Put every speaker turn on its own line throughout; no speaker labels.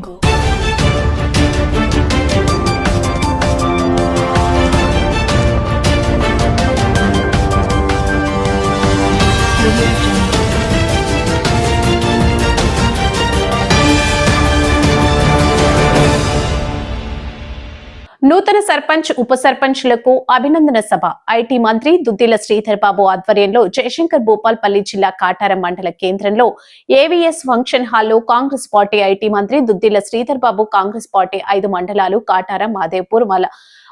jungle. నూతన సర్పంచ్ ఉప సర్పంచ్లకు అభినందన సభ. ఐటీ మంత్రి దుద్దిల శ్రీధర్ బాబు ఆధ్వర్యంలో జయశంకర్ భూపాల్పల్లి జిల్లా కాటారం మండల కేంద్రంలో ఏవీఎస్ ఫంక్షన్ హాల్లో కాంగ్రెస్ పార్టీ ఐటీ మంత్రి దుద్దిల శ్రీధర్ బాబు కాంగ్రెస్ పార్టీ ఐదు మండలాలు కాటారం మాదేపూర్ మల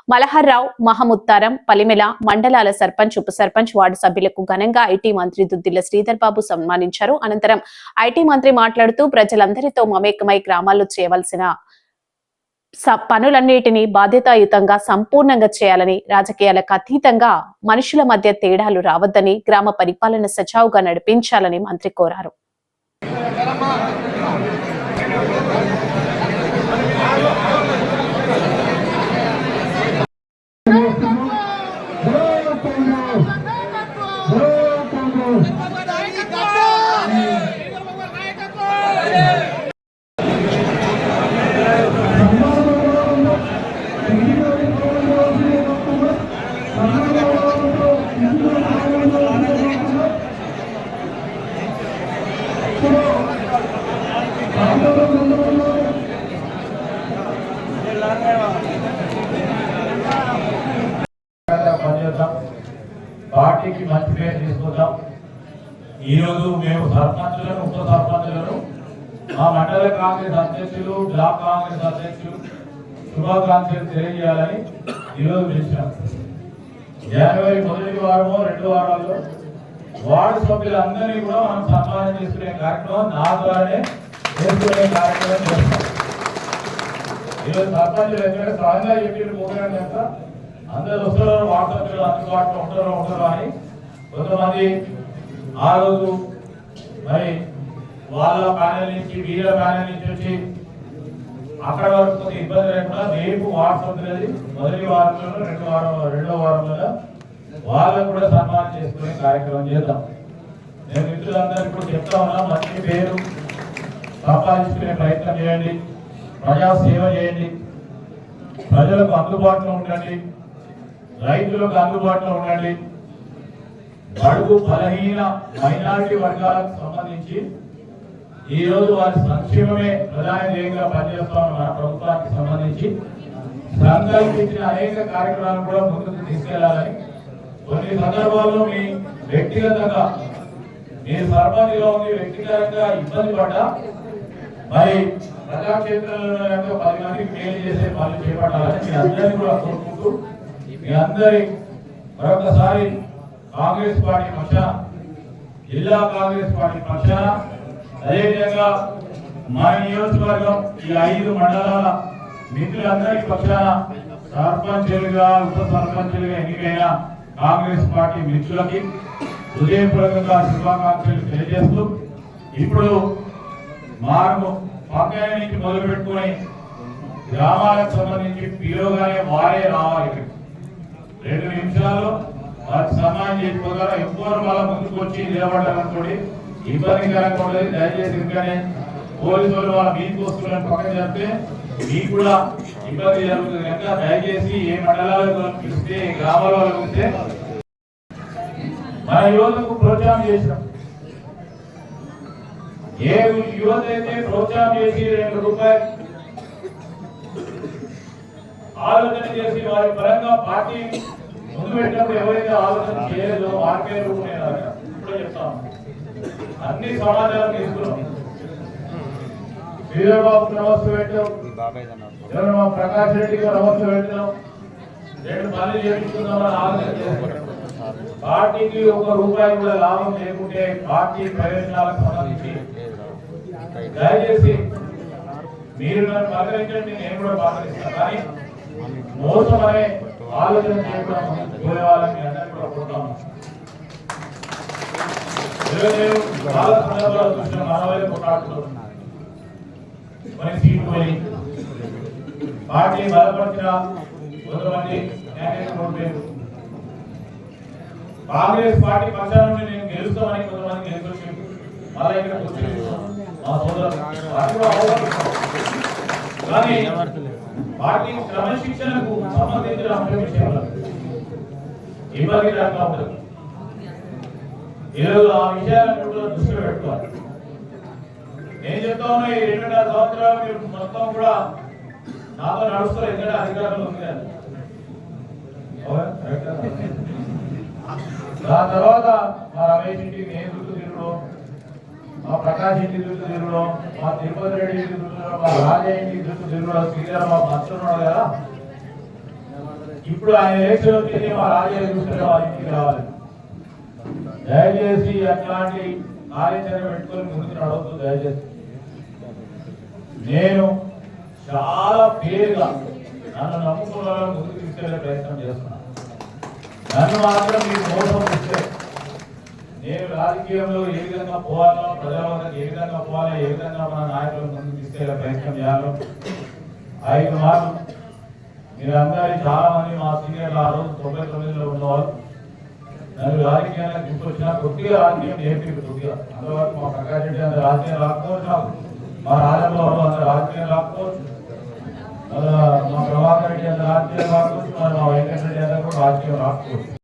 మలహర్రావు మహముత్తారం పలిమెల మండలాల సర్పంచ్ ఉప సర్పంచ్ వార్డు సభ్యులకు ఘనంగా ఐటీ మంత్రి దుద్దిల శ్రీధర్ బాబు సన్మానించారు. అనంతరం ఐటీ మంత్రి మాట్లాడుతూ ప్రజలందరితో మమేకమై గ్రామాల్లో చేయవలసిన పనులన్నిటినీ బాధ్యతాయుతంగా సంపూర్ణంగా చేయాలని రాజకీయాలకు అతీతంగా మనుషుల మధ్య తేడాలు రావద్దని గ్రామ పరిపాలన సజావుగా నడిపించాలని మంత్రి కోరారు.
పార్టీకి మంచి పేరు తీసుకుందాం. ఈరోజు మేము సర్పంచులను ఉప సర్పంచులను మా మండల కాంగ్రెస్ అధ్యక్షులు బ్లాక్ కాంగ్రెస్ అధ్యక్షులు శుభాకాంక్షలు తెలియజేయాలని ఈరోజు పిలిచాం. జనవరి మొదటి వారము రెండు వారాల్లో వార్డు సభ్యులందరినీ కూడా మనం సన్మానం చేసుకునే కార్యక్రమం నా ద్వారానే చేసుకునే కార్యక్రమం చేస్తాం. ఈరోజు సర్పంచులు ఎందుకంటే స్వయంగా చెప్పిన ప్రోగ్రాం చేస్తా అందరు వస్తారు వాట్సాప్లో అందుబాటులో ఉంటారో ఉంటారో అని కొంతమంది ఆ రోజు మరి వాళ్ళ ప్యానెల్ నుంచి వీళ్ళ ప్యానెల్ నుంచి వచ్చి అక్కడ వరకు కొంత ఇబ్బంది లేకుండా రేపు వాట్సాప్ అనేది మొదటి వారంలో రెండు వారం రెండో వారంలో వాళ్ళకు కూడా సన్మానం చేసుకునే కార్యక్రమం చేద్దాం. నేను మిత్రులందరికీ కూడా చెప్తా ఉన్నా మంచి పేరు సంపాదించుకునే ప్రయత్నం చేయండి. ప్రజా సేవ చేయండి. ప్రజలకు అందుబాటులో ఉండండి. రైతులకు అందుబాటులో ఉండండి. బడుగు బలహీన మైనారిటీ వర్గాలకు సంబంధించి ఈ రోజు వారి సంక్షేమమే ప్రధాన ధ్యేయంగా పనిచేస్తామని మన ప్రభుత్వానికి సంబంధించి సంకల్పించిన అనేక కార్యక్రమాలు కూడా ముందుకు తీసుకెళ్ళాలని కొన్ని సందర్భాల్లో మీ వ్యక్తిగతంగా మీ సర్పంచ్గా ఉంది వ్యక్తిగతంగా ఇబ్బంది పడ్డా మరి ప్రజాక్షేత్రంలో పది మందికి మేలు చేసే పనులు చేపట్టాలని మీ అందరినీ కూడా కోరుకుంటూ మీ అందరి మరొకసారి కాంగ్రెస్ పార్టీ పక్షాన జిల్లా కాంగ్రెస్ పార్టీ పక్షాన అదేవిధంగా మా నియోజకవర్గం ఈ ఐదు మండలాల మిత్రులందరి పక్షాన సర్పంచులుగా ఉప సర్పంచులుగా ఎన్నికైన కాంగ్రెస్ పార్టీ మిత్రులకి హృదయపూర్వకంగా శుభాకాంక్షలు తెలియజేస్తూ ఇప్పుడు మార్గం పక్కన నుంచి మొదలుపెట్టుకొని గ్రామాలకు సంబంధించి పీలోగానే వారే రావాలి ఇక్కడికి. నిమిషాలు. వారికి సన్మానం చేసుకోగలరా ఎక్కువ వాళ్ళ ముందుకు వచ్చి నిలబడాలనుకోండి ఇబ్బందికరంగా ఉండదు దయచేసి ఎందుకనే పోలీసులు వాళ్ళ మీకు వస్తున్నారని పక్కన చెప్తే మీకు కూడా ఇబ్బంది జరుగుతుంది. కనుక దయచేసి ఏ మండలాలకు పిలిస్తే ఏ గ్రామాల వాళ్ళకు పిలిస్తే మన యువతకు ప్రోత్సాహం చేసినాం ఏ యువత అయితే ప్రోత్సాహం చేసి రెండు రూపాయలు ఆలోచన చేసి వారి పరంగా పార్టీ ముందు పెట్టినప్పుడు ఎవరైతే ఆలోచన చేయలేదో వారికే రూపం ఇప్పుడే చెప్తాను అన్ని సమాచారం తీసుకున్నాం. వీరబాబు నమస్తే పెట్టాం మా ప్రకాష్ రెడ్డి గారు నమస్తే పెట్టాం రెండు పనులు చేయించుకుందామని ఆలోచన చేస్తున్నాం. పార్టీకి ఒక రూపాయి కూడా లాభం లేకుంటే పార్టీ ప్రయోజనాలకు సంబంధించి. దయచేసి మీరు నన్ను పలకరించండి నేను కూడా పలకరిస్తాను. కానీ మోసం అనే ఆలోచన చేయకుండా పోయే వాళ్ళని కూడా కోరుతాము నేను చాలా సందర్భాలు చూసిన కొట్లాడుతున్నాను మరి సీటు కొని పార్టీ బలపరిచిన కొంతమంది కాంగ్రెస్ పార్టీ పక్షాల నేను గెలుస్తామని కొంతమంది గెలుచొచ్చింది మళ్ళీ ఇక్కడ కూర్చొని మా సోదరు కానీ వాటి క్రమశిక్షణకు సంబంధించిన అంశం విషయంలో ఇబ్బందికరంగా ఉంటుంది ఈరోజు ఆ విషయాలను కూడా దృష్టిలో పెట్టుకోవాలి. నేను చెప్తా ఉన్నా ఈ రెండున్నర సంవత్సరాలు మీరు మొత్తం కూడా నాతో నడుస్తారు ఎందుకంటే అధికారంలో ఉంది. కదా దాని తర్వాత మా రమేష్ ఇంటికి నేను గుర్తు తిరుగుడు మా ప్రకాష్ ఇంటికి చుట్టూ తిరుగుడు మా తిరుపతి రెడ్డి ఇంటికి చుట్టూ మా రాజా ఇంటికి చుట్టూ తిరుగుడు శ్రీధర్ మా మంత్రులు కదా. ఇప్పుడు ఆయన ఎలక్షన్ వచ్చేసి మా రాజయ్య చూస్తే వాళ్ళ ఇంటికి రావాలి. దయచేసి అట్లాంటి కార్యాచరణ పెట్టుకొని ముందుకు నడవద్దు దయచేసి. నేను చాలా పేరుగా నన్ను నమ్ముకున్న ముందుకు తీసుకెళ్ళే ప్రయత్నం చేస్తున్నాను. నన్ను మాత్రం మీరు మోసం చేస్తే నేను రాజకీయంలో ఏ విధంగా పోవాలో ప్రజల ఏ విధంగా పోవాలో ఏ విధంగా మన నాయకులను ముందుకు తీసుకెళ్ళే ప్రయత్నం చేయాలో ఐదు మార్లు మీరందరి చాలా మంది మా సీనియర్లు ఆ రోజు తొంభై తొమ్మిదిలో ఉన్నవారు. నన్ను రాజకీయాలకు తీసుకొచ్చిన కొద్దిగా రాజకీయం నేర్పి కొద్దిగా. అంతవరకు మా ప్రకాష్ రెడ్డి అంత రాజకీయం రాకపోవచ్చు నాకు. మా రాజబాబు అంత రాజకీయం రాకపోవచ్చు. మా ప్రభాకర్ రెడ్డి అంత రాజకీయం రాకపోవచ్చు. మన మా వెంకటరెడ్డి రెడ్డి కూడా రాజకీయం రాకపోవచ్చు.